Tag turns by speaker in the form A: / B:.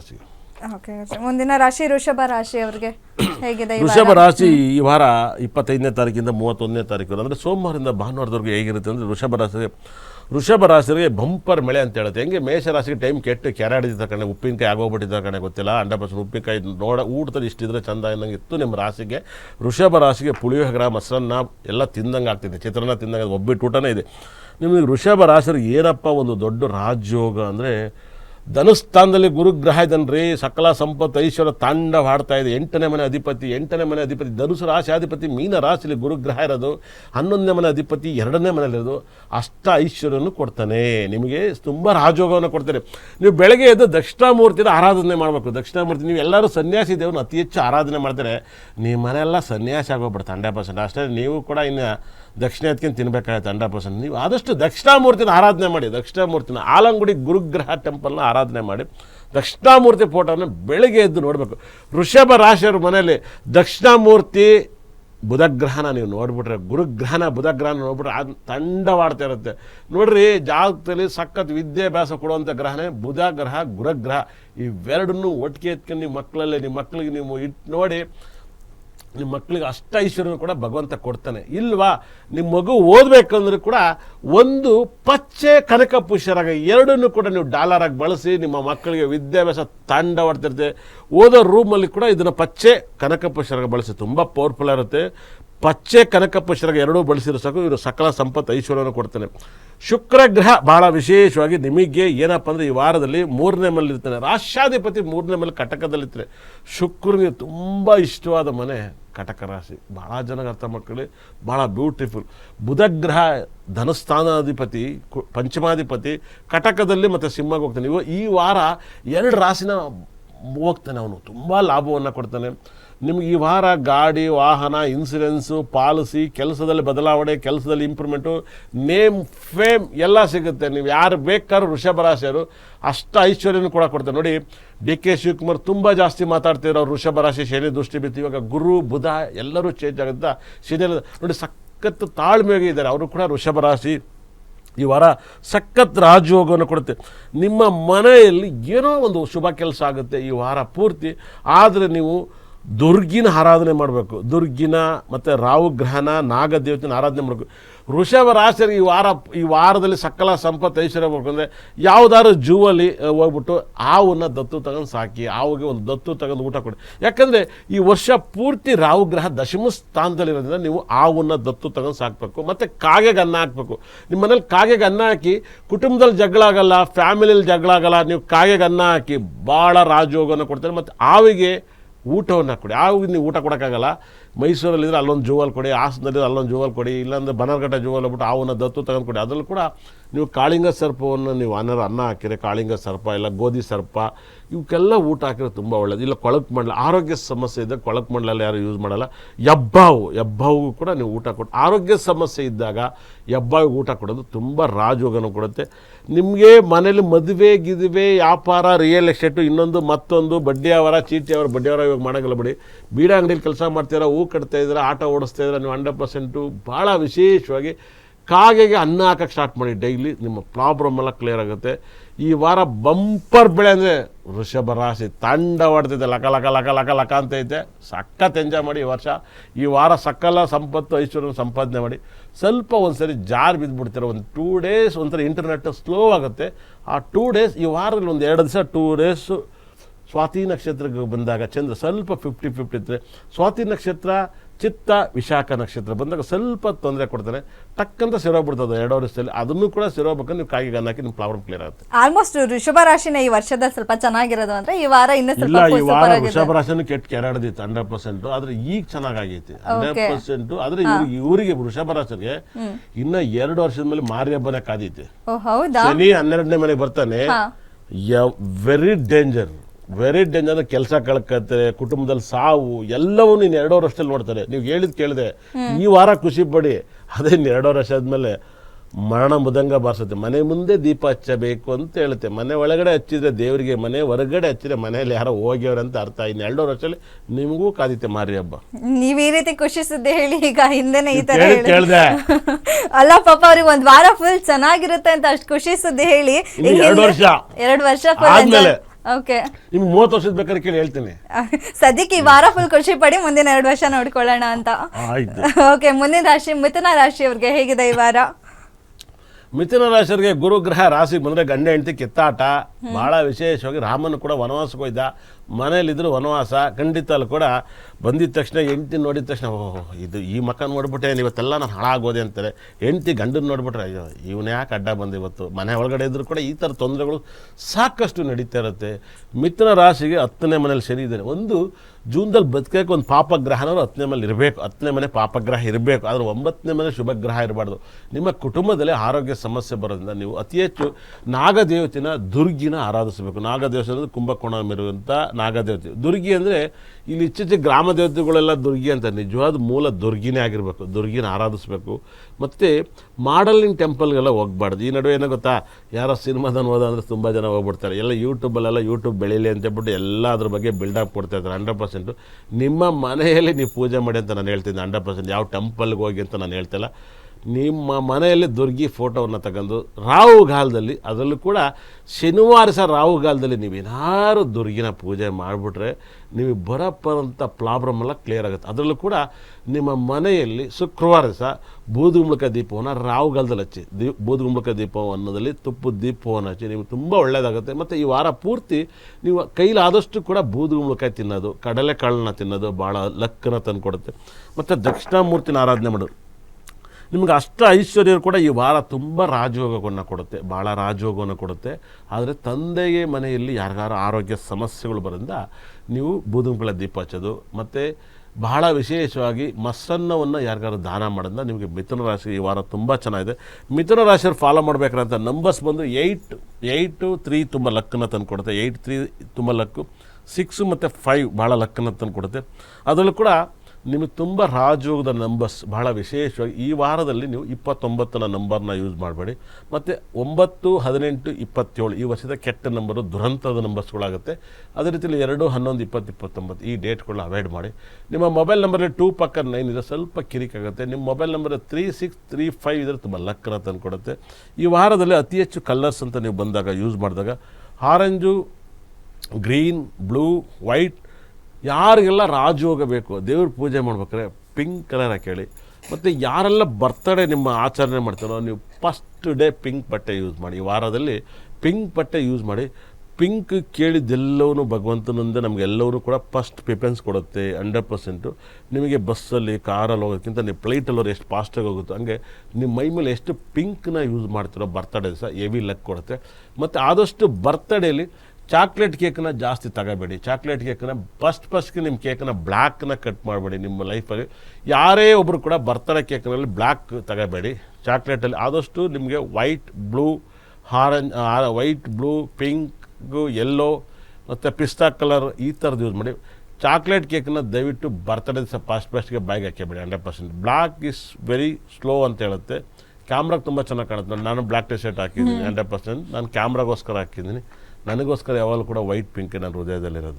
A: ರಾಶಿಗೆ
B: ಓಕೆ ಮುಂದಿನ ರಾಶಿ ವೃಷಭ ರಾಶಿ ಅವರಿಗೆ ಹೇಗಿದೆ ಈ
A: ವೃಷಭ ರಾಶಿ ಈ ವಾರ ಇಪ್ಪತ್ತೈದನೇ ತಾರೀಕಿಂದ ಮೂವತ್ತೊಂದನೇ ತಾರೀಕು ಅಂದರೆ ಸೋಮವಾರದಿಂದ ಭಾನುವಾರದವರೆಗೆ ಹೇಗಿರುತ್ತೆ ಅಂದರೆ ವೃಷಭ ರಾಶಿಗೆ ವೃಷಭ ರಾಶಿಗೆ ಬಂಪರ್ ಮಳೆ ಅಂತ ಹೇಳುತ್ತೆ. ಹೆಂಗೆ? ಮೇಷ ರಾಶಿಗೆ ಟೈಮ್ ಕೆಟ್ಟು ಕೆರಾಡಿದ ಕಣೆ ಉಪ್ಪಿನಕಾಯಿ ಆಗೋಗ್ಬಿಟ್ಟಿದ್ದ ಕಣೆ ಗೊತ್ತಿಲ್ಲ. ಹಂಡ್ರೆಡ್ ಪರ್ಸೆಂಟ್ ಉಪ್ಪಿನಕಾಯಿ ನೋಡ ಊಟದಲ್ಲಿ ಇಷ್ಟಿದ್ರೆ ಚಂದ ಅನ್ನಂಗೆ ಇತ್ತು. ನಿಮ್ಮ ರಾಶಿಗೆ ವೃಷಭ ರಾಶಿಗೆ ಪುಳಿಯೋಗರ ಮೊಸರನ್ನ ಎಲ್ಲ ತಿಂದಂಗೆ ಆಗ್ತಿದೆ. ಚಿತ್ರಾನ್ನ ತಿಂದಂಗೆ ಒಬ್ಬಿಟ್ಟು ಊಟನೇ ಇದೆ. ನಿಮಗೆ ವೃಷಭ ರಾಶಿಗೆ ಏನಪ್ಪ ಒಂದು ದೊಡ್ಡ ರಾಜಯೋಗ ಅಂದರೆ ಧನುಸ್ಥಾನದಲ್ಲಿ ಗುರುಗ್ರಹ ಇದನ್ರಿ? ಸಕಲ ಸಂಪತ್ತು ಐಶ್ವರ್ಯ ತಾಂಡವಾಡ್ತಾ ಇದೆ. ಎಂಟನೇ ಮನೆ ಅಧಿಪತಿ, ಎಂಟನೇ ಮನೆ ಅಧಿಪತಿ, ಧನುಸು ರಾಶಿ ಅಧಿಪತಿ, ಮೀನ ರಾಶಿಲಿ ಗುರುಗ್ರಹ ಇರೋದು, ಹನ್ನೊಂದನೇ ಮನೆ ಅಧಿಪತಿ, ಎರಡನೇ ಮನೆಯಲ್ಲಿರೋದು ಅಷ್ಟ ಐಶ್ವರ್ಯವನ್ನು ಕೊಡ್ತಾನೆ. ನಿಮಗೆ ತುಂಬ ರಾಜೋಗವನ್ನು ಕೊಡ್ತಾರೆ. ನೀವು ಬೆಳಗ್ಗೆ ಎದ್ದು ದಕ್ಷಿಣಾಮೂರ್ತಿನ ಆರಾಧನೆ ಮಾಡಬೇಕು. ದಕ್ಷಿಣಾಮೂರ್ತಿ, ನೀವು ಎಲ್ಲರೂ ಸನ್ಯಾಸಿ ದೇವ್ರನ್ನ ಅತಿ ಹೆಚ್ಚು ಆರಾಧನೆ ಮಾಡ್ತಾರೆ. ನಿಮ್ಮ ಮನೆಯೆಲ್ಲ ಸನ್ಯಾಸಿ ಆಗೋಗ್ಬಿಡ್ತು ಹಂಡ್ರೆಡ್ ಪರ್ಸೆಂಟ್. ಅಷ್ಟೇ, ನೀವು ಕೂಡ ಇನ್ನು ದಕ್ಷಿಣ ಎತ್ಕೊಂಡು ತಿನ್ಬೇಕಾಗತ್ತೆ ಹಂಡ್ರೆಡ್ ಪರ್ಸೆಂಟ್. ನೀವು ಆದಷ್ಟು ದಕ್ಷಿಣಾಮೂರ್ತಿನ ಆರಾಧನೆ ಮಾಡಿ, ದಕ್ಷಿಣಾಮೂರ್ತಿನ ಆಲಂಗುಡಿ ಗುರುಗ್ರಹ ಟೆಂಪಲ್ನ ಆರಾಧನೆ ಮಾಡಿ, ದಕ್ಷಿಣಾಮೂರ್ತಿ ಫೋಟೋನ ಬೆಳಗ್ಗೆ ಎದ್ದು ನೋಡಬೇಕು. ಋಷಭ ರಾಶಿಯವ್ರ ಮನೆಯಲ್ಲಿ ದಕ್ಷಿಣಾಮೂರ್ತಿ ಬುಧಗ್ರಹನ ನೀವು ನೋಡ್ಬಿಟ್ರೆ, ಗುರುಗ್ರಹನ ಬುಧಗ್ರಹನ ನೋಡ್ಬಿಟ್ರೆ ಅದು ತಂಡವಾಡ್ತಾ ಇರುತ್ತೆ. ನೋಡ್ರಿ, ಜಾಗದಲ್ಲಿ ಸಖತ್ ವಿದ್ಯಾಭ್ಯಾಸ ಕೊಡುವಂಥ ಗ್ರಹನೇ ಬುಧ ಗ್ರಹ ಗುರುಗ್ರಹ. ಇವೆರಡನ್ನೂ ಒಟ್ಟಿಗೆ ಎತ್ಕೊಂಡು ನಿಮ್ಮ ಮಕ್ಕಳಲ್ಲೇ, ನಿಮ್ಮ ಮಕ್ಕಳಿಗೆ ನೀವು ಇಟ್ಟು ನೋಡಿ ನಿಮ್ಮ ಮಕ್ಕಳಿಗೆ ಅಷ್ಟ ಐಶ್ವರ್ಯನೂ ಕೂಡ ಭಗವಂತ ಕೊಡ್ತಾನೆ. ಇಲ್ವಾ? ನಿಮ್ಮ ಮಗು ಓದಬೇಕಂದ್ರೆ ಕೂಡ ಒಂದು ಪಚ್ಚೆ ಕನಕ ಪುಷ್ಯರಾಗ ಎರಡನ್ನೂ ಕೂಡ ನೀವು ಡಾಲರ್ ಆಗಿ ಬಳಸಿ ನಿಮ್ಮ ಮಕ್ಕಳಿಗೆ ವಿದ್ಯಾಭ್ಯಾಸ ತಾಂಡವಾಡ್ತಿರುತ್ತೆ. ಓದೋ ರೂಮಲ್ಲಿ ಕೂಡ ಇದನ್ನು ಪಚ್ಚೆ ಕನಕ ಪುಷ್ಯರಾಗ ಬಳಸಿ. ತುಂಬ ಪವರ್ಫುಲ್ ಇರುತ್ತೆ ಪಚ್ಚೆ ಕನಕಪ್ಪ ಶರಗ ಎರಡೂ ಬಳಸಿರೋ ಸಾಕು ಇವರು ಸಕಲ ಸಂಪತ್ತು ಐಶ್ವರ್ಯವನ್ನು ಕೊಡ್ತಾನೆ. ಶುಕ್ರ ಗ್ರಹ ಬಹಳ ವಿಶೇಷವಾಗಿ ನಿಮಗೆ ಏನಪ್ಪ ಅಂದರೆ ಈ ವಾರದಲ್ಲಿ ಮೂರನೇ ಮೇಲೆ ಇರ್ತಾನೆ ರಾಷ್ಟ್ರಾಧಿಪತಿ ಮೂರನೇ ಮೇಲೆ ಕಟಕದಲ್ಲಿರ್ತಾರೆ. ಶುಕ್ರನಿಗೆ ತುಂಬ ಇಷ್ಟವಾದ ಮನೆ ಕಟಕ ರಾಶಿ. ಭಾಳ ಜನಕ್ಕೆ ಅರ್ಥ ಮಾಡ್ಕೊಳ್ಳಿ. ಭಾಳ ಬ್ಯೂಟಿಫುಲ್ ಬುಧಗ್ರಹ ಧನಸ್ಥಾನಾಧಿಪತಿ, ಪಂಚಮಾಧಿಪತಿ ಕಟಕದಲ್ಲಿ ಮತ್ತು ಸಿಂಹಕ್ಕೆ ಹೋಗ್ತಾನೆ. ಇವ ಈ ವಾರ ಎರಡು ರಾಶಿನ ಹೋಗ್ತಾನೆ ಅವನು. ತುಂಬ ಲಾಭವನ್ನು ಕೊಡ್ತಾನೆ. ನಿಮ್ಗೆ ಈ ವಾರ ಗಾಡಿ, ವಾಹನ ಇನ್ಸೂರೆನ್ಸು ಪಾಲಿಸಿ ಕೆಲಸದಲ್ಲಿ ಬದಲಾವಣೆ, ಕೆಲಸದಲ್ಲಿ ಇಂಪ್ರೂವ್ಮೆಂಟು ನೇಮ್ ಫೇಮ್ ಎಲ್ಲ ಸಿಗುತ್ತೆ. ನೀವು ಯಾರು ಬೇಕಾದ್ರೂ ಋಷಭ ರಾಶಿಯವರು ಅಷ್ಟ ಐಶ್ವರ್ಯನೂ ಕೂಡ ಕೊಡ್ತಾರೆ. ನೋಡಿ, ಡಿ ಕೆ ಶಿವಕುಮಾರ್ ತುಂಬ ಜಾಸ್ತಿ ಮಾತಾಡ್ತಿದ್ರು ಅವ್ರು ಋಷಭ ರಾಶಿ ಶನಿ ದೃಷ್ಟಿ ಬಿತ್ತು. ಇವಾಗ ಗುರು, ಬುಧ ಎಲ್ಲರೂ ಚೇಂಜ್ ಆಗುತ್ತೆ? ಶನಿ ನೋಡಿ ಸಖತ್ತು ತಾಳ್ಮೆಗೆ ಇದ್ದಾರೆ. ಅವರು ಕೂಡ ಋಷಭರಾಶಿ ರಾಶಿ ಈ ವಾರ ಸಖತ್ ರಾಜಯೋಗವನ್ನು ಕೊಡುತ್ತೆ. ನಿಮ್ಮ ಮನೆಯಲ್ಲಿ ಏನೋ ಒಂದು ಶುಭ ಕೆಲಸ ಆಗುತ್ತೆ ಈ ವಾರ ಪೂರ್ತಿ. ಆದರೆ ನೀವು ದುರ್ಗಿನ ಆರಾಧನೆ ಮಾಡಬೇಕು. ದುರ್ಗಿನ ಮತ್ತು ರಾಹು ಗ್ರಹನ ನಾಗದೇವತೆನ ಆರಾಧನೆ ಮಾಡಬೇಕು. ಋಷಭ ರಾಶಿಯರಿಗೆ ಈ ವಾರ, ಈ ವಾರದಲ್ಲಿ ಸಕಲ ಸಂಪತ್ತು ಐಶ್ವರ್ಯ ಅಂದರೆ ಯಾವುದಾದ್ರು ಜೂವಲ್ಲಿ ಹೋಗ್ಬಿಟ್ಟು ಹಾವನ್ನು ದತ್ತು ತಗೊಂಡು ಸಾಕಿ, ಹಾವಿಗೆ ಒಂದು ದತ್ತು ತಗೊಂಡು ಊಟ ಕೊಡಿ. ಯಾಕಂದರೆ ಈ ವರ್ಷ ಪೂರ್ತಿ ರಾಹು ಗ್ರಹ ದಶಮ ಸ್ಥಾನದಲ್ಲಿರೋದ್ರಿಂದ ನೀವು ಹಾವನ್ನು ದತ್ತು ತಗೊಂಡು ಸಾಕಬೇಕು. ಮತ್ತು ಕಾಗೆಗೆ ಅನ್ನ ಹಾಕಬೇಕು. ನಿಮ್ಮ ಮನೇಲಿ ಕಾಗೆಗೆ ಅನ್ನ ಹಾಕಿ, ಕುಟುಂಬದಲ್ಲಿ ಜಗಳ ಆಗಲ್ಲ ಫ್ಯಾಮಿಲಿಯಲ್ಲಿ ಜಗಳ ಆಗಲ್ಲ, ನೀವು ಕಾಗೆಗೆ ಅನ್ನ ಹಾಕಿ ಭಾಳ ರಾಜಯೋಗವನ್ನು ಕೊಡ್ತಾರೆ. ಮತ್ತು ಹಾವಿಗೆ ಊಟವನ್ನು ಕೊಡಿ. ಆ ಊಟ ಕೊಡೋಕ್ಕಾಗಲ್ಲ. ಮೈಸೂರಲ್ಲಿದ್ದರೆ ಅಲ್ಲೊಂದು ಜೂವಲ್ ಕೊಡಿ, ಹಾಸನಲ್ಲಿದ್ರೆ ಅಲ್ಲೊಂದು ಜೂವಲ್ ಕೊಡಿ, ಇಲ್ಲಾಂದ್ರೆ ಬನರ್ಘಟ್ಟ ಜೂವಲ್ ಹೋಗ್ಬಿಟ್ಟು ಹಾವನ್ನು ದತ್ತು ತಗೊಂಡು ಕೊಡಿ. ಅದರಲ್ಲೂ ಕೂಡ ನೀವು ಕಾಳಿಂಗ ಸರ್ಪವನ್ನು ನೀವು ಅನ್ನರ ಅನ್ನ ಹಾಕಿರಿ ಕಾಳಿಂಗ ಸರ್ಪ ಇಲ್ಲ ಗೋಧಿ ಸರ್ಪ, ಇವಕ್ಕೆಲ್ಲ ಊಟ ಹಾಕಿದ್ರೆ ತುಂಬ ಒಳ್ಳೇದು. ಇಲ್ಲ ಕೊಳಕು ಮಂಡಲ, ಆರೋಗ್ಯ ಸಮಸ್ಯೆ ಇದ್ದರೆ ಕೊಳಕು ಮಂಡಲ ಯಾರು ಯೂಸ್ ಮಾಡಲ್ಲ. ಎಬ್ಬಾವು ಎಬ್ಬಾವಿಗೂ ಕೂಡ ನೀವು ಊಟ ಕೊಟ್ಟು ಆರೋಗ್ಯ ಸಮಸ್ಯೆ ಇದ್ದಾಗ ಎಬ್ಬಾವಿಗೆ ಊಟ ಕೊಡೋದು ತುಂಬ ರಾಜಯೋಗನ ಕೊಡುತ್ತೆ. ನಿಮಗೆ ಮನೇಲಿ ಮದುವೆ, ಗಿದುವೆ, ವ್ಯಾಪಾರ ರಿಯಲ್ ಎಸ್ಟೇಟು ಇನ್ನೊಂದು ಮತ್ತೊಂದು ಬಡ್ಡಿಯವರ ಚೀಟಿ ಅವರ ಇವಾಗ ಮಾಡೋಂಗಿಲ್ಲ ಬಿಡಿ. ಬೀಡ ಅಂಗಡಿಯಲ್ಲಿ ಕೆಲಸ ಮಾಡ್ತೀರಾ ಹೂ ಕಟ್ತಾ ಇದ್ದೀರಾ, ಆಟ ಓಡಿಸ್ತಾ ಇದ್ದೀರಾ, ನೀವು ಹಂಡ್ರೆಡ್ ಪರ್ಸೆಂಟು ಭಾಳ ವಿಶೇಷವಾಗಿ ಕಾಗೆಗೆ ಅನ್ನ ಹಾಕಕ್ಕೆ ಸ್ಟಾರ್ಟ್ ಮಾಡಿ ಡೈಲಿ ನಿಮ್ಮ ಪ್ರಾಬ್ಲಮ್ ಎಲ್ಲ ಕ್ಲಿಯರ್ ಆಗುತ್ತೆ. ಈ ವಾರ ಬಂಪರ್ ಬೆಳೆ ಅಂದರೆ ವೃಷಭ ರಾಶಿ ತಂಡವಾಡ್ತಿದೆ ಲಕ ಲಕ ಲಕ ಲಕ ಲಕ ಅಂತ ಐತೆ. ಸಖತ್ ಎಂಜಾಯ್ ಮಾಡಿ ಈ ವರ್ಷ. ಈ ವಾರ ಸಕಲ ಸಂಪತ್ತು ಐಶ್ವರ್ಯ ಸಂಪಾದನೆ ಮಾಡಿ ಸ್ವಲ್ಪ ಒಂದ್ಸರಿ ಜಾರ್ ಬಿದ್ದುಬಿಡ್ತೀರ ಒಂದು ಟೂ ಡೇಸ್ ಒಂಥರ ಇಂಟರ್ನೆಟ್ ಸ್ಲೋ ಆಗುತ್ತೆ. ಆ ಟೂ ಡೇಸ್ ಈ ವಾರದಲ್ಲಿ ಒಂದು ಎರಡು ದಿವಸ ಟೂ ಡೇಸು ಸ್ವಾತಿ ನಕ್ಷತ್ರಕ್ಕೆ ಬಂದಾಗ ಚಂದ್ರ ಸ್ವಲ್ಪ ಫಿಫ್ಟಿ ಫಿಫ್ಟಿ ಇದ್ದರೆ ಸ್ವಾತಿ ನಕ್ಷತ್ರ ಚಿತ್ತ ವಿಶಾಖ ನಕ್ಷತ್ರ ಬಂದಾಗ ಸ್ವಲ್ಪ ತೊಂದರೆ ಕೊಡ್ತಾರೆ. ಟಕ್ಕಂತ ಸಿರೋಗ್ಬಿಡ್ತದೆ ಎರಡು ವರ್ಷದಲ್ಲಿ. ಅದನ್ನು ಕೂಡ ಸಿರೋಬೇಕಂದ್ರೆ ನೀವು ಕಾಯಿಗೆ ಹಾಕಿ ನಿಮ್ಮ ಪ್ರಾಬ್ಲಮ್ ಕ್ಲಿಯರ್ ಆಗುತ್ತೆ.
B: ಆಲ್ಮೋಸ್ಟ್ ಋಷಭ ರಾಶಿನ ಈ ವರ್ಷದ ಸ್ವಲ್ಪ ಚೆನ್ನಾಗಿರೋದು ಅಂದ್ರೆ ಈ ವಾರ ಇನ್ನೂ
A: ಇಲ್ಲ
B: ಸ್ವಲ್ಪ
A: ಈ ವಾರ ಋಷಭ ರಾಶಿನೂ ಕೆಟ್ಟ ಕೆರಾಡದಿತ್ತು ಹಂಡ್ರೆಡ್ ಪರ್ಸೆಂಟ್ ಆದ್ರೆ ಈಗ ಚೆನ್ನಾಗೈತಿ ಹಂಡ್ರೆಡ್. ಪರ್ಸೆಂಟ್ ಆದ್ರೆ ಇವ್ರಿಗೆ ಇವರಿಗೆ ವೃಷಭ ರಾಶಿಗೆ ಇನ್ನ ಎರಡು ವರ್ಷದ ಮೇಲೆ ಮಾರಿ ಹಬ್ಬನ ಕಾದೈತೆ. ಶನಿ ಹನ್ನೆರಡನೇ ಮನೆಗೆ ಬರ್ತಾನೆ. ವೆರಿ ಡೇಂಜರ್ ವೆರಿ ಡೇಂಜರ್ ಕೆಲಸ ಕಳ್ಕತ್ತೆ ಕುಟುಂಬದಲ್ಲಿ ಸಾವು ಎಲ್ಲವೂ ನೀನು ಎರಡೂವರೆ ವರ್ಷದಲ್ಲಿ ನೋಡ್ತಾರೆ. ನೀವು ಹೇಳಿದ್ ಕೇಳಿದೆ. ಈ ವಾರ ಖುಷಿ ಪಡಿ. ಅದೇ ಇನ್ನು ಎರಡೂವರೆ ವರ್ಷ ಆದ್ಮೇಲೆ ಮರಣ ಮುದಂಗ ಬಾರಿಸುತ್ತೆ. ಮನೆ ಮುಂದೆ ದೀಪ ಹಚ್ಚಬೇಕು ಅಂತ ಹೇಳುತ್ತೆ. ಮನೆ ಒಳಗಡೆ ಹಚ್ಚಿದ್ರೆ ದೇವರಿಗೆ ಮನೆ ಹೊರಗಡೆ ಹಚ್ಚಿದ್ರೆ ಮನೆಯಲ್ಲಿ ಯಾರೋ ಹೋಗ್ಯವ್ರಂತ ಅಂತ ಅರ್ಥ. ಇನ್ನು ಎರಡು ವರ್ಷದಲ್ಲಿ ನಿಮಗೂ ಕಾದಿತ್ತೆ ಮಾರಿ ಹಬ್ಬ.
B: ನೀವ್ ಈ ರೀತಿ ಖುಷಿ ಸುದ್ದಿ ಹೇಳಿ ಈಗ ಹಿಂದೆನೆ ಈ ತರ
A: ಹೇಳಿದ್
B: ಹೇಳಿ
A: ಕೇಳ್ದೆ.
B: ಅಲ್ಲ ಪಾಪ ಅವ್ರಿಗೆ ಒಂದ್ ವಾರ ಫುಲ್ ಚೆನ್ನಾಗಿರುತ್ತೆ ಅಂತ ಅಷ್ಟು ಖುಷಿ ಸುದ್ದಿ ಹೇಳಿ.
A: ಇನ್ನು ಎರಡು ವರ್ಷ.
B: ಎರಡು ವರ್ಷ full
A: ಆದ್ಮೇಲೆ.
B: enjoy- ಓಕೆ
A: ನಿಮ್ಗೆ ಮೂವತ್ತು ವರ್ಷದ ಬೇಕಾದ್ರೆ ಕೇಳಿ ಹೇಳ್ತೀನಿ.
B: ಸದ್ಯಕ್ಕೆ ಈ ವಾರ ಫುಲ್ ಖುಷಿ ಪಡಿ ಮುಂದಿನ ಎರಡು ವರ್ಷ ನೋಡ್ಕೊಳ್ಳೋಣ ಅಂತ.
A: ಆಯ್ತು.
B: ಓಕೆ ಮುಂದಿನ ರಾಶಿ ಮಿಥುನ ರಾಶಿ ಅವ್ರಿಗೆ ಹೇಗಿದೆ ಈ ವಾರ?
A: ಮಿಥುನ ರಾಶಿಯವರಿಗೆ ಗುರುಗ್ರಹ ರಾಶಿಗೆ ಬಂದರೆ ಗಂಡ ಹೆಂಡತಿ ಕಿತ್ತಾಟ. ಭಾಳ ವಿಶೇಷವಾಗಿ ರಾಮನ ಕೂಡ ವನವಾಸಕ್ಕೆ ಹೋಯ್ದ. ಮನೇಲಿದ್ರು ವನವಾಸ ಖಂಡಿತ ಅಲ್ಲಿ ಕೂಡ ಬಂದಿದ್ದ ತಕ್ಷಣ ಹೆಂಡತಿ ನೋಡಿದ ತಕ್ಷಣ, ಓಹ್ ಇದು ಈ ಮಕ್ಕ ನೋಡ್ಬಿಟ್ಟೆ ಇವತ್ತೆಲ್ಲ ನಾನು ಹಾಳಾಗೋದೆ ಅಂತಾರೆ. ಹೆಂಡತಿ ಗಂಡನ ನೋಡ್ಬಿಟ್ರೆ, ಅಯ್ಯೋ, ಇವನೇ ಯಾಕೆ ಅಡ್ಡ ಬಂದು ಇವತ್ತು? ಮನೆ ಒಳಗಡೆ ಇದ್ದರೂ ಕೂಡ ಈ ಥರ ತೊಂದರೆಗಳು ಸಾಕಷ್ಟು ನಡೀತಾ ಇರುತ್ತೆ. ಮಿಥುನ ರಾಶಿಗೆ ಹತ್ತನೇ ಮನೇಲಿ ಶನಿ ಇದ್ದಾರೆ ಒಂದು ಜೂನ್ದಲ್ಲಿ ಬದುಕೋಕೆ ಒಂದು ಪಾಪಗ್ರಹನವರು ಹತ್ತನೇ ಮನೇಲಿ ಇರಬೇಕು. ಹತ್ತನೇ ಮನೆ ಪಾಪಗ್ರಹ ಇರಬೇಕು. ಆದರೆ ಒಂಬತ್ತನೇ ಮನೆ ಶುಭಗ್ರಹ ಇರಬಾರ್ದು. ನಿಮ್ಮ ಕುಟುಂಬದಲ್ಲಿ ಆರೋಗ್ಯ ಸಮಸ್ಯೆ ಬರೋದ್ರಿಂದ ನೀವು ಅತಿ ಹೆಚ್ಚು ನಾಗದೇವತಿನ ದುರ್ಗಿನ ಆರಾಧಿಸಬೇಕು. ನಾಗದೇವತೆ ಅಂದರೆ ಕುಂಭಕೋಣ ಇರುವಂಥ ನಾಗದೇವತೆ. ದುರ್ಗಿ ಅಂದರೆ ಇಲ್ಲಿ ಇತ್ತೀಚೆಗೆ ಗ್ರಾಮ ದೇವತೆಗಳೆಲ್ಲ ದುರ್ಗಿ ಅಂತ. ನಿಜವಾದ ಮೂಲ ದುರ್ಗಿನೇ ಆಗಿರಬೇಕು. ದುರ್ಗಿನ ಆರಾಧಿಸಬೇಕು. ಮತ್ತು ಮಾಡಲಿಂಗ್ ಟೆಂಪಲ್ಗೆಲ್ಲ ಹೋಗ್ಬಾರ್ದು. ಈ ನಡುವೆ ಏನೋ ಗೊತ್ತಾ? ಯಾರೋ ಸಿನಿಮಾದನ್ ಹೋದ ಅಂದರೆ ತುಂಬ ಜನ ಹೋಗ್ಬಿಡ್ತಾರೆ. ಎಲ್ಲ ಯೂಟ್ಯೂಬಲ್ಲೆಲ್ಲ ಯೂಟ್ಯೂಬ್ ಬೆಳೀಲಿ ಅಂತ ಹೇಳ್ಬಿಟ್ಟು ಎಲ್ಲ ಅದ್ರ ಬಗ್ಗೆ ಬಿಲ್ಡಪ್ ಕೊಡ್ತಾಯಿದ್ದಾರೆ ಹಂಡ್ರೆಡ್ ಪರ್ಸೆಂಟು ನಿಮ್ಮ ಮನೆಯಲ್ಲಿ ನೀವು ಪೂಜೆ ಮಾಡಿ ಅಂತ ನಾನು ಹೇಳ್ತೀನಿ ಹಂಡ್ರೆಡ್ ಪರ್ಸೆಂಟ್ ಯಾವ ಟೆಂಪಲ್ಗೆ ಹೋಗಿ ಅಂತ ನಾನು ಹೇಳ್ತಿಲ್ಲ. ನಿಮ್ಮ ಮನೆಯಲ್ಲಿ ದುರ್ಗಿ ಫೋಟೋವನ್ನು ತಗೊಂಡು ರಾಹುಗಾಲದಲ್ಲಿ ಅದರಲ್ಲೂ ಕೂಡ ಶನಿವಾರ ಸಹ ರಾಹುಗಾಲದಲ್ಲಿ ನೀವೇನಾದ್ರು ದುರ್ಗಿನ ಪೂಜೆ ಮಾಡಿಬಿಟ್ರೆ ನೀವು ಬರಪ್ಪಂಥ ಪ್ರಾಬ್ಲಮ್ ಎಲ್ಲ ಕ್ಲಿಯರ್ ಆಗುತ್ತೆ. ಅದರಲ್ಲೂ ಕೂಡ ನಿಮ್ಮ ಮನೆಯಲ್ಲಿ ಶುಕ್ರವಾರ ಸಹ ಬೂದುಗುಂಬಳಕ ದೀಪವನ್ನು ರಾಹುಗಾಲದಲ್ಲಿ ಹಚ್ಚಿ, ದೀ, ಬೂದುಗುಂಬಳಕ ದೀಪವನ್ನದಲ್ಲಿ ತುಪ್ಪದ ದೀಪವನ್ನು ಹಚ್ಚಿ ನಿಮಗೆ ತುಂಬ ಒಳ್ಳೆಯದಾಗುತ್ತೆ ಮತ್ತು ಈ ವಾರ ಪೂರ್ತಿ ನೀವು ಕೈಲಾದಷ್ಟು ಕೂಡ ಬೂದುಗುಂಬಳಕಾಯಿ ತಿನ್ನೋದು, ಕಡಲೆಕಾಳನ್ನ ತಿನ್ನೋದು ಭಾಳ ಲಕ್ಕನ್ನು ತಂದುಕೊಡುತ್ತೆ. ಮತ್ತು ದಕ್ಷಿಣಾಮೂರ್ತಿನ ಆರಾಧನೆ ಮಾಡೋದು. ನಿಮ್ಗೆ ಅಷ್ಟು ಐಶ್ವರ್ಯ ಕೂಡ ಈ ವಾರ ತುಂಬ ರಾಜಯೋಗವನ್ನು ಕೊಡುತ್ತೆ. ಭಾಳ ರಾಜಯೋಗವನ್ನು ಕೊಡುತ್ತೆ. ಆದರೆ ತಂದೆಗೆ ಮನೆಯಲ್ಲಿ ಯಾರಿಗಾರು ಆರೋಗ್ಯ ಸಮಸ್ಯೆಗಳು ಬರೋದ್ರಿಂದ ನೀವು ಬೂದುಂಪಳ ದೀಪ ಹಚ್ಚೋದು, ಮತ್ತು ಬಹಳ ವಿಶೇಷವಾಗಿ ಮಸನ್ನವನ್ನು ಯಾರಿಗಾರು ದಾನ ಮಾಡೋದ್ರಿಂದ ನಿಮಗೆ ಮಿಥುನ ರಾಶಿ ಈ ವಾರ ತುಂಬ ಚೆನ್ನಾಗಿದೆ. ಮಿಥುನ ರಾಶಿಯವ್ರು ಫಾಲೋ ಮಾಡಬೇಕಂತ ನಂಬರ್ಸ್ ಬಂದು ಏಯ್ಟ್ ಏಯ್ಟು ತ್ರೀ ತುಂಬ ಲಕ್ಕನ್ನು ತಂದು ಕೊಡುತ್ತೆ. ಏಯ್ಟ್ ತ್ರೀ ತುಂಬ ಲಕ್ಕು ಸಿಕ್ಸು ಮತ್ತು ಫೈವ್ ಭಾಳ ಲಕ್ಕನ್ನು ತಂದು ಕೊಡುತ್ತೆ. ಅದರಲ್ಲೂ ಕೂಡ ನಿಮಗೆ ತುಂಬ ರಾಜಯೋಗದ ನಂಬರ್ಸ್ ಬಹಳ ವಿಶೇಷವಾಗಿ ಈ ವಾರದಲ್ಲಿ ನೀವು ಇಪ್ಪತ್ತೊಂಬತ್ತನ ನಂಬರ್ನ ಯೂಸ್ ಮಾಡಬೇಡಿ. ಮತ್ತು ಒಂಬತ್ತು, ಹದಿನೆಂಟು, ಇಪ್ಪತ್ತೇಳು ಈ ವರ್ಷದ ಕೆಟ್ಟ ನಂಬರು ದುರಂತದ ನಂಬರ್ಸ್ಗಳಾಗುತ್ತೆ ಅದೇ ರೀತಿಯಲ್ಲಿ ಎರಡು, ಹನ್ನೊಂದು, ಇಪ್ಪತ್ತು, ಇಪ್ಪತ್ತೊಂಬತ್ತು ಈ ಡೇಟ್ಗಳನ್ನ ಅವಾಯ್ಡ್ ಮಾಡಿ. ನಿಮ್ಮ ಮೊಬೈಲ್ ನಂಬರಲ್ಲಿ ಟೂ ಪಕ್ಕ ನೈನ್ ಇದೆ ಸ್ವಲ್ಪ ಕಿರಿಕಾಗುತ್ತೆ ನಿಮ್ಮ mobile number three six three five ಇದ್ರೆ ತುಂಬ ಲಕ್ಕನ ತಂದುಕೊಡುತ್ತೆ ಈ ವಾರದಲ್ಲಿ ಅತಿ ಹೆಚ್ಚು ಕಲರ್ಸ್ ಅಂತ ನೀವು ಬಂದಾಗ ಯೂಸ್ ಮಾಡಿದಾಗ ಆರೆಂಜು ಗ್ರೀನ್ ಬ್ಲೂ ವೈಟ್ ಯಾರಿಗೆಲ್ಲ ರಾಜಯೋಗ ಬೇಕು, ದೇವ್ರ ಪೂಜೆ ಮಾಡ್ಬೇಕಾದ್ರೆ ಪಿಂಕ್ ಕಲರ್ ಹಾಕೇಳಿ ಮತ್ತು ಯಾರೆಲ್ಲ ಬರ್ತಡೇ ನಿಮ್ಮ ಆಚರಣೆ ಮಾಡ್ತಾರೋ, ನೀವು ಫಸ್ಟ್ ಡೇ ಪಿಂಕ್ ಬಟ್ಟೆ ಯೂಸ್ ಮಾಡಿ. ಈ ವಾರದಲ್ಲಿ ಪಿಂಕ್ ಬಟ್ಟೆ ಯೂಸ್ ಮಾಡಿ. ಪಿಂಕ್ ಕೇಳಿದ್ದೆಲ್ಲವೂ ಭಗವಂತನಿಂದ ನಮಗೆಲ್ಲರೂ ಕೂಡ ಫಸ್ಟ್ ಪ್ರಿಫರೆನ್ಸ್ ಕೊಡುತ್ತೆ ಹಂಡ್ರೆಡ್ ಪರ್ಸೆಂಟು ನಿಮಗೆ ಬಸ್ಸಲ್ಲಿ ಕಾರಲ್ಲಿ ಹೋಗೋದಕ್ಕಿಂತ ನೀವು ಫ್ಲೈಟಲ್ಲಿ ಎಷ್ಟು ಫಾಸ್ಟಾಗಿ ಹೋಗುತ್ತೋ. ಹಂಗೆ ನಿಮ್ಮ ಮೈ ಮೇಲೆ ಎಷ್ಟು ಪಿಂಕ್ನ ಯೂಸ್ ಮಾಡ್ತಿರೋ ಬರ್ತಡೇ ಸಹ ಹೆವಿ ಲಕ್ ಕೊಡುತ್ತೆ. ಮತ್ತು ಆದಷ್ಟು ಬರ್ತಡೇಲಿ ಚಾಕ್ಲೇಟ್ ಕೇಕನ್ನ ಜಾಸ್ತಿ ತಗೋಬೇಡಿ. ಚಾಕ್ಲೇಟ್ ಕೇಕನ್ನ ಫಸ್ಟ್ ಫಸ್ಟ್ಗೆ ನಿಮ್ಮ ಕೇಕನ್ನ ಬ್ಲ್ಯಾಕ್ನ ಕಟ್ ಮಾಡಬೇಡಿ ನಿಮ್ಮ ಲೈಫಲ್ಲಿ ಯಾರೇ ಒಬ್ಬರು ಕೂಡ ಬರ್ತಡೇ ಕೇಕ್ನಲ್ಲಿ ಬ್ಲ್ಯಾಕ್ ತಗೋಬೇಡಿ. ಚಾಕ್ಲೇಟಲ್ಲಿ ಆದಷ್ಟು ನಿಮಗೆ white blue orange white blue pink yellow ಮತ್ತು ಪಿಸ್ತಾ ಕಲರ್ ಈ ಥರದ್ದು ಯೂಸ್ ಮಾಡಿ. ಚಾಕ್ಲೇಟ್ ಕೇಕನ್ನ ದಯವಿಟ್ಟು ಬರ್ತಡೇ ದಿವಸ ಫಾಸ್ಟ್ ಫಾಸ್ಟ್ಗೆ ಬಾಯಿಗೆ ಹಾಕಬೇಡಿ hundred percent. Black is very slow ಅಂತ ಹೇಳುತ್ತೆ. ಕ್ಯಾಮ್ರಾಗೆ ತುಂಬ ಚೆನ್ನಾಗಿ ಕಾಣುತ್ತೆ. ನಾನು ಬ್ಲ್ಯಾಕ್ ಟಿ ಶರ್ಟ್ ಹಾಕಿದ್ದೀನಿ, ಹಂಡ್ರೆಡ್ ಪರ್ಸೆಂಟ್. ನಾನು ಕ್ಯಾಮ್ರಾಗೋಸ್ಕರ ಹಾಕಿದ್ದೀನಿ. ನನಗೋಸ್ಕರ ಯಾವಾಗಲೂ ಕೂಡ ವೈಟ್ ಪಿಂಕ್ ನನ್ನ ಹೃದಯದಲ್ಲಿರೋದು.